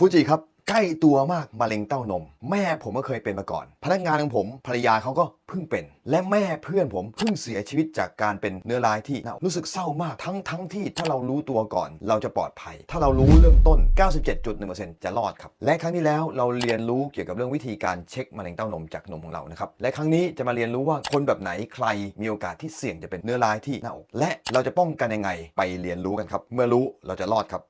ฟูจิครับใกล้ตัวมากมะเร็งเต้านม แม่ผมก็เคยเป็นมาก่อน พนักงานของผมภรรยาเขาก็เพิ่งเป็น และแม่เพื่อนผมเพิ่งเสียชีวิตจากการเป็นเนื้อร้ายที่น่ารู้สึกเศร้ามากทั้งทั้งที่ถ้าเรารู้ตัวก่อน เราจะปลอดภัย ถ้าเรารู้เริ่มต้น 97.1%จะรอดครับ และครั้งที่แล้วเราเรียนรู้เกี่ยวกับเรื่องวิธีการเช็คมะเร็งเต้านมจากนมของเรานะครับและครั้งนี้จะมาเรียนรู้ว่าคนแบบไหนใครมีโอกาสที่เสี่ยงจะเป็นเนื้อร้ายที่หน้าอกและเราจะป้องกันยังไงไปเรียนรู้กันครับเมื่อรู้เราจะรอดครับ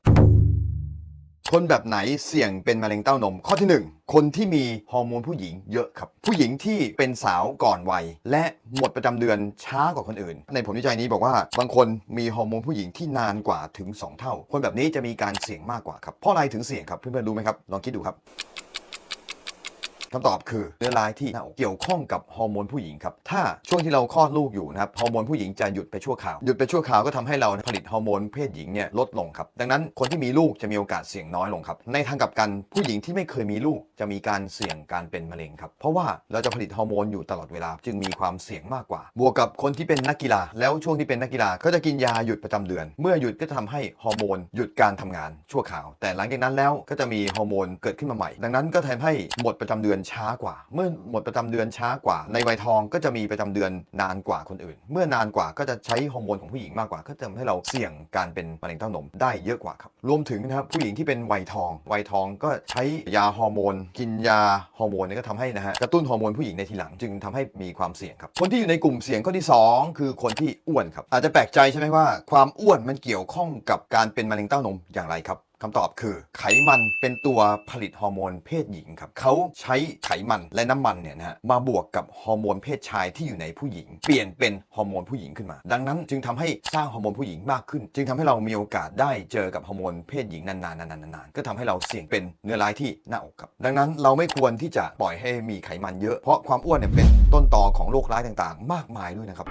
คนแบบไหนเสี่ยงเป็นมะเร็งเต้านม ข้อที่ 1 คนที่มีฮอร์โมนผู้หญิงเยอะครับ ผู้หญิงที่เป็นสาวก่อนวัย และหมดประจำเดือนช้ากว่าคนอื่น ในผลวิจัยนี้บอกว่าบางคนมีฮอร์โมนผู้หญิงที่นานกว่าถึง 2 เท่า คนแบบนี้จะมีการเสี่ยงมากกว่าครับเพราะอะไรถึงเสี่ยงครับเพื่อนๆรู้ไหมครับลองคิดดูครับ คำตอบคือเนื้อร้ายที่หน้าอกเกี่ยวข้องกับฮอร์โมนผู้หญิงครับ ถ้าช่วงที่เราคลอดลูกอยู่นะครับฮอร์โมนผู้หญิงจะหยุดไปชั่วคราว หยุดไปชั่วคราวก็ทำให้เราผลิตฮอร์โมนเพศหญิงเนี่ยลดลงครับ ดังนั้นคนที่มีลูกจะมีโอกาสเสี่ยงน้อยลงครับ ในทางกลับกันผู้หญิงที่ไม่เคยมีลูกจะมีการเสี่ยงการเป็นมะเร็งครับ เพราะว่าเราจะผลิตฮอร์โมนอยู่ตลอดเวลา จึงมีความเสี่ยงมากกว่า บวกกับคนที่เป็นนักกีฬา แล้วช่วงที่เป็นนักกีฬาก็จะกินยาหยุดประจำเดือน เมื่อหยุดก็จะทำให้ฮอร์โมนหยุดการทำงานชั่วคราว แต่หลังจากนั้นแล้วก็จะมีฮอร์โมนเกิดขึ้นมาใหม่ ดังนั้นก็ทำให้หมดประจำเดือนช้ากว่า เมื่อหมดประจำเดือนช้ากว่า ในวัยทองก็จะมีประจำเดือนนานกว่าคนอื่น เมื่อนานกว่าก็จะใช้ฮอร์โมนของผู้หญิงมากกว่า ก็จะทำให้เราเสี่ยงการเป็นมะเร็งเต้านมได้เยอะกว่าครับ รวมถึงนะครับผู้หญิงที่เป็นวัยทอง วัยทองก็ใช้ยาฮอร์โมน กินยาฮอร์โมนเนี่ยก็ทำให้นะฮะกระตุ้นฮอร์โมนผู้หญิงในทีหลัง จึงทำให้มีความเสี่ยงครับ คนที่อยู่ในกลุ่มเสี่ยงข้อที่ 2 คือคนที่อ้วนครับ อาจจะแปลกใจใช่ไหมว่าความอ้วนมันเกี่ยวข้องกับการเป็นมะเร็งเต้านมอย่างไรครับ คำตอบคือไขมันเป็นตัวผลิตฮอร์โมนเพศหญิงครับเขาใช้ไขมันและน้ำมันเนี่ยนะฮะมาบวกกับฮอร์โมนเพศชายที่อยู่ในผู้หญิง เปลี่ยนเป็นฮอร์โมนผู้หญิงขึ้นมา ดังนั้นจึงทำให้สร้างฮอร์โมนผู้หญิงมากขึ้น จึงทำให้เรามีโอกาสได้เจอกับฮอร์โมนเพศหญิงนานๆนานๆๆก็ทำให้เราเสี่ยงเป็นเนื้อร้ายที่หน้าอกครับ ดังนั้นเราไม่ควรที่จะปล่อยให้มีไขมันเยอะเพราะความอ้วนเนี่ยเป็นต้นตอของโรคร้ายต่างๆ มากมายด้วยนะครับ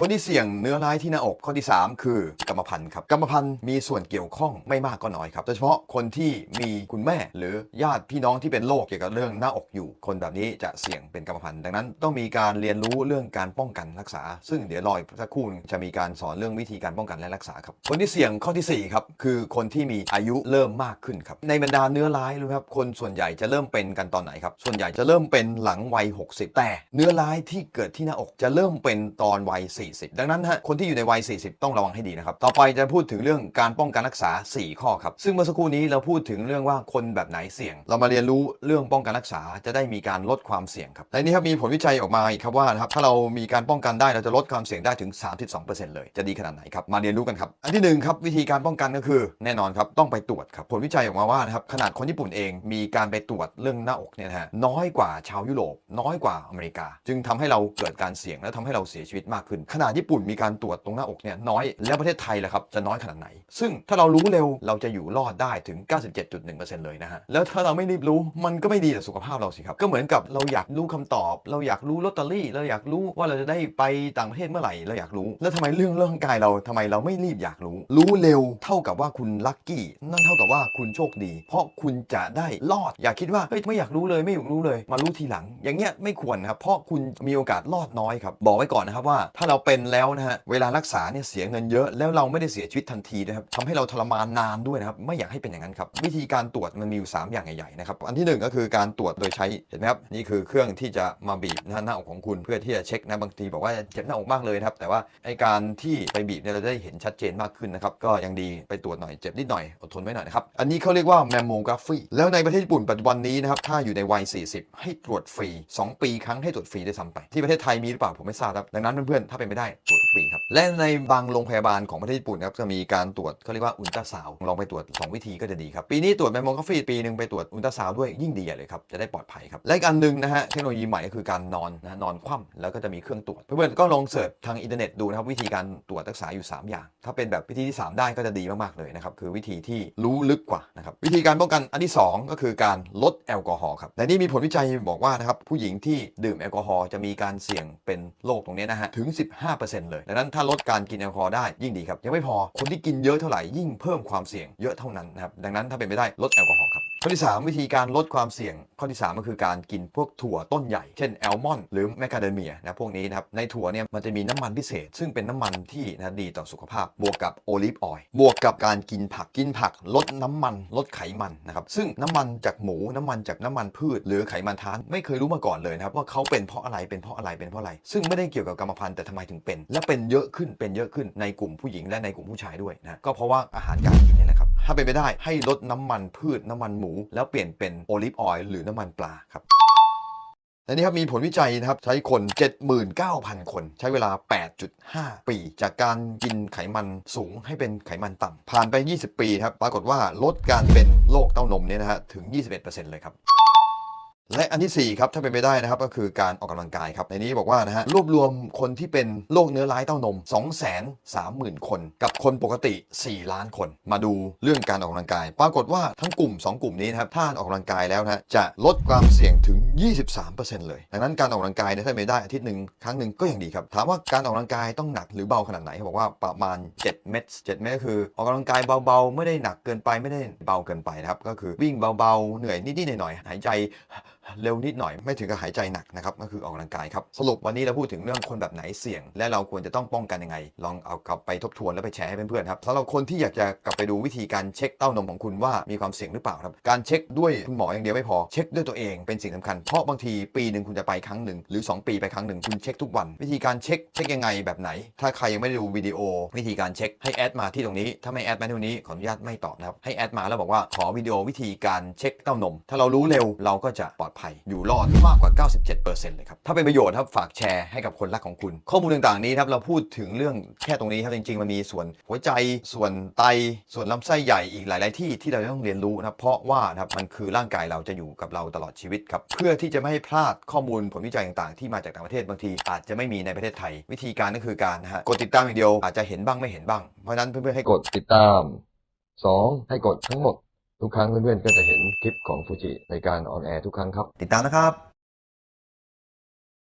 คนที่เสี่ยงเนื้อร้ายที่หน้าอกข้อที่ 3 คือกรรมพันธุ์ครับกรรมพันธุ์มีส่วนเกี่ยวข้องไม่มากก็น้อยครับโดยเฉพาะคนที่มีคุณแม่หรือญาติพี่น้องที่เป็นโรคเกี่ยวกับเรื่องหน้าอกอยู่ คนแบบนี้จะเสี่ยงเป็นกรรมพันธุ์ดังนั้นต้องมีการเรียนรู้เรื่องการป้องกันรักษา ซึ่งเดี๋ยวรอยสักครู่จะมีการสอนเรื่องวิธีการป้องกันและรักษาครับคนที่เสี่ยงข้อที่4ครับคือคนที่มีอายุเริ่มมากขึ้นครับในบรรดาเนื้อร้ายรู้ครับคนส่วนใหญ่จะเริ่มเป็นกันตอนไหนครับส่วนใหญ่จะเริ่มเป็นหลังวัย 60 แต่เนื้อร้ายที่เกิดที่หน้าอกจะเริ่มเป็นตอนวัย40 ดังนั้นฮะคนที่อยู่ในวัย 40 ต้องระวังให้ดีนะครับ ต่อไปจะพูดถึงเรื่องการป้องกันรักษา 4 ข้อครับ ซึ่งเมื่อสักครู่นี้เราพูดถึงเรื่องว่าคนแบบไหนเสี่ยง เรามาเรียนรู้เรื่องป้องกันรักษาจะได้มีการลดความเสี่ยงครับในนี้ครับมีผลวิจัยออกมาอีกครับว่านะครับถ้าเรามีการป้องกันได้เราจะลดความเสี่ยงได้ถึง 32%เลย จะดีขนาดไหนครับมาเรียนรู้กันครับอันที่หนึ่งครับวิธีการป้องกันก็คือแน่นอนครับต้องไปตรวจครับผลวิจัยออกมาว่านะครับขนาดคนญี่ปุ่นเองมีการไปตรวจเรื่องหน้าอกเนี่ยนะฮะน้อยกว่าชาวยุโรป น้อยกว่าอเมริกา จึงทำให้เราเกิดการเสี่ยงและทำให้เราเสียชีวิตมากขึ้น ขขนาดญี่ปุ่นมีการตรวจตรงหน้าอกเนี่ยน้อยแล้วประเทศไทยล่ะครับจะน้อยขนาดไหน ซึ่งถ้าเรารู้เร็วเราจะอยู่รอดได้ถึง 97.1%เลยนะฮะแล้วถ้าเราไม่รีบรู้มันก็ไม่ดีต่อสุขภาพเราสิครับก็เหมือนกับเราอยากรู้คำตอบ เราอยากรู้ลอตเตอรี่เราอยากรู้ว่าเราจะได้ไปต่างประเทศเมื่อไหร่เราอยากรู้ แล้วทำไมเรื่องเรื่องกายเราทำไมเราไม่รีบอยากรู้ รู้เร็วเท่ากับว่าคุณลัคกี้นั่นเท่ากับว่าคุณโชคดี เพราะคุณจะได้รอด อย่าคิดว่าเฮ้ยไม่อยากรู้เลยไม่อยากรู้เลย มารู้ทีหลัง อย่างเงี้ยไม่ควรครับเพราะคุณมีโอกาสรอดน้อยครับบอกไว้ก่อนนะครับว่าถ้าเราเป็นแล้วนะฮะเวลารักษาเนี่ยเสียเงินเยอะแล้วเราไม่ได้เสียชีวิตทันทีนะครับทำให้เราทรมานนานด้วยนะครับไม่อยากให้เป็นอย่างนั้นครับวิธีการตรวจมันมีอยู่สามอย่างใหญ่ๆนะครับอันที่หนึ่งก็คือการตรวจโดยใช้เห็นไหมครับนี่คือเครื่องที่จะมาบีบหน้าหน้าอกของคุณเพื่อที่จะเช็คนะบางทีบอกว่าเจ็บหน้าอกมากเลยนะครับแต่ว่าไอการที่ไปบีบเนี่ยเราได้เห็นชัดเจนมากขึ้นนะครับก็ยังดีไปตรวจหน่อยเจ็บนิดหน่อยอดทนไว้หน่อยนะครับอันนี้เขาเรียกว่าแมมโมกราฟีแล้วในประเทศญี่ปุ่นปัจจุบันนี้นะครับถ้าอยู่ในวัย 40 ให้ตรวจฟรี 2 ปีครั้งให้ตรวจฟรีได้ซ้ำไปที่ประเทศไทยมีหรือเปล่าผมไม่ทราบครับดังนั้นเพื่อนๆถ้าเป็นไปได้ตรวจทุกปีครับ และในบางโรงพยาบาลของประเทศญี่ปุ่นครับจะมีการตรวจเขาเรียกว่าอุลตราซาวด์ลองไปตรวจ 2 วิธีก็จะดีครับ ปีนี้ตรวจแมมโมกราฟีปีหนึ่งไปตรวจอุลตราซาวด์ด้วยยิ่งดีเลยครับจะได้ปลอดภัยครับและอีกอันหนึ่งนะฮะเทคโนโลยีใหม่ก็คือการนอนนะนอนคว่ำแล้วก็จะมีเครื่องตรวจเพื่อนๆก็ลองเสิร์ชทางอินเทอร์เน็ตดูนะครับวิธีการตรวจรักษาอยู่ 3 อย่าง ถ้าเป็นแบบวิธีที่ 3 ได้ก็จะดีมากๆเลยนะครับคือวิธีที่รู้ลึกกว่านะครับวิธีการป้องกันอันที่ 2 ก็คือการลดแอลกอฮอล์ครับและนี่มีผลวิจัยบอกว่านะครับผู้หญิงที่ดื่มแอลกอฮอล์จะมีการเสี่ยงเป็นโรคตรงนี้นะฮะถึง5%เลยดังนั้นถ้าลดการกินแอลกอฮอล์ได้ยิ่งดีครับยังไม่พอคนที่กินเยอะเท่าไหร่ยิ่งเพิ่มความเสี่ยงเยอะเท่านั้นนะครับดังนั้นถ้าเป็นไปได้ลดแอลกอฮอล์ครับ ข้อที่ 3 วิธีการลดความเสี่ยง ข้อที่ 3 ก็คือการกินพวกถั่วต้นใหญ่ เช่นแอลมอนหรือแมคคาเดเมียนะพวกนี้นะครับในถั่วเนี่ยมันจะมีน้ำมันพิเศษ ซึ่งเป็นน้ำมันที่นะดีต่อสุขภาพ บวกกับโอลิฟออยล์บวกกับการกินผักกินผัก ลดน้ำมัน ลดไขมันนะครับซึ่งน้ำมันจากหมูน้ำมันจากน้ำมันพืช หรือไขมันทานไม่เคยรู้มาก่อนเลยนะครับว่าเขาเป็นเพราะอะไรเป็นเพราะอะไรเป็นเพราะอะไร ซึ่งไม่ได้เกี่ยวกับกรรมพันธุ์แต่ทำไมถึงเป็น และเป็นเยอะขึ้นเป็นเยอะขึ้นในกลุ่มผู้หญิงและในกลุ่มผู้ชายด้วยนะก็เพราะว่าอาหารการกินเนี่ยนะครับ ถ้าเป็นไปได้ให้ลดน้ำมันพืชน้ำมันหมู แล้วเปลี่ยนเป็นโอลิฟออยล์หรือน้ำมันปลาครับและนี่ครับมีผลวิจัยนะครับใช้คน 79,000 คน ใช้เวลา 8.5 ปี จากการกินไขมันสูงให้เป็นไขมันต่ำผ่านไป 20 ปีครับปรากฏว่าลดการเป็นโรคเต้านมเนี่ยนะฮะถึง 21%เลยครับ และอันทีสี่ 4 ครับ ถ้าเป็นไปได้นะครับ ก็คือการออกกำลังกายครับ ในนี้บอกว่านะฮะรวบรวมคนที่เป็นโรคเนื้อร้ายเต้านม 230,000 คน กับคนปกติ 4 ล้านคน มาดูเรื่องการออกกำลังกาย ปรากฏว่าทั้งกลุ่ม 2 กลุ่มนี้นะครับถ้าออกกำลังกายแล้วนะจะลดความเสี่ยงถึง 23%เลยดังนั้นการออกกำลังกายเนี่ยถ้าเป็นไปได้อาทิตย์หนึ่งครั้งหนึ่งก็ยังดีครับถามว่าการออกกำลังกายต้องหนักหรือเบาขนาดไหนเขาบอกว่าประมาณ 7 เม็ด7เม็ดก็คือออกกำลังกายเบาๆ ไม่ได้หนักเกินไปไม่ได้เบาเกินไปนะครับก็คือวิ่งเบาๆเหนื่อยนิดๆหน่อยๆหายใจ เร็วนิดหน่อยไม่ถึงกับหายใจหนักนะครับก็คือออกกำลังกายครับ สรุปวันนี้เราพูดถึงเรื่องคนแบบไหนเสี่ยง และเราควรจะต้องป้องกันยังไง ลองเอากลับไปทบทวนแล้วไปแชร์ให้เพื่อนๆครับสำหรับคนที่อยากจะกลับไปดูวิธีการเช็คเต้านมของคุณว่ามีความเสี่ยงหรือเปล่าครับการเช็คด้วยคุณหมออย่างเดียวไม่พอเช็คด้วยตัวเองเป็นสิ่งสำคัญเพราะบางทีปีหนึ่งคุณจะไปครั้งหนึ่งหรือ 2 ปีไปครั้งหนึ่งคุณเช็คทุกวัน วิธีการเช็คเช็คยังไงแบบไหน ถ้าใครยังไม่ได้ดูวิดีโอ วิธีการเช็คให้แอดมาที่ตรงนี้ถ้าไม่แอดมาที่ตรงนี้ขออนุญาตไม่ตอบนะครับให้แอดมาแล้วบอกว่าขอวิดีโอวิธีการเช็คเต้านม ถ้าเรารู้เร็วเราก็จะปลอดภัย อยู่รอดมากกว่า 97%เลยครับ ถ้าเป็นประโยชน์ครับฝากแชร์ให้กับคนรักของคุณ ข้อมูลต่างๆนี้ครับเราพูดถึงเรื่องแค่ตรงนี้ครับจริงๆ มันมีส่วนหัวใจส่วนไตส่วนลำไส้ใหญ่อีกหลาย ๆ ที่ที่เราต้องเรียนรู้นะเพราะว่านะครับมันคือร่างกายเราจะอยู่กับเราตลอดชีวิตครับเพื่อที่จะไม่ให้พลาดข้อมูลผลวิจัยต่างๆ ที่มาจากต่างประเทศบางที อาจจะไม่มีในประเทศไทย วิธีการก็คือการนะฮะกดติดตามอย่างเดียวอาจจะเห็นบ้างไม่เห็นบ้างเพราะฉะนั้นเพื่อนๆให้กดติดตาม 2. ให้กดทั้งหมด ทุกครั้งเพื่อนๆก็จะเห็นคลิปของฟูจิในการออนแอร์ทุกครั้งครับ ติดตามนะครับ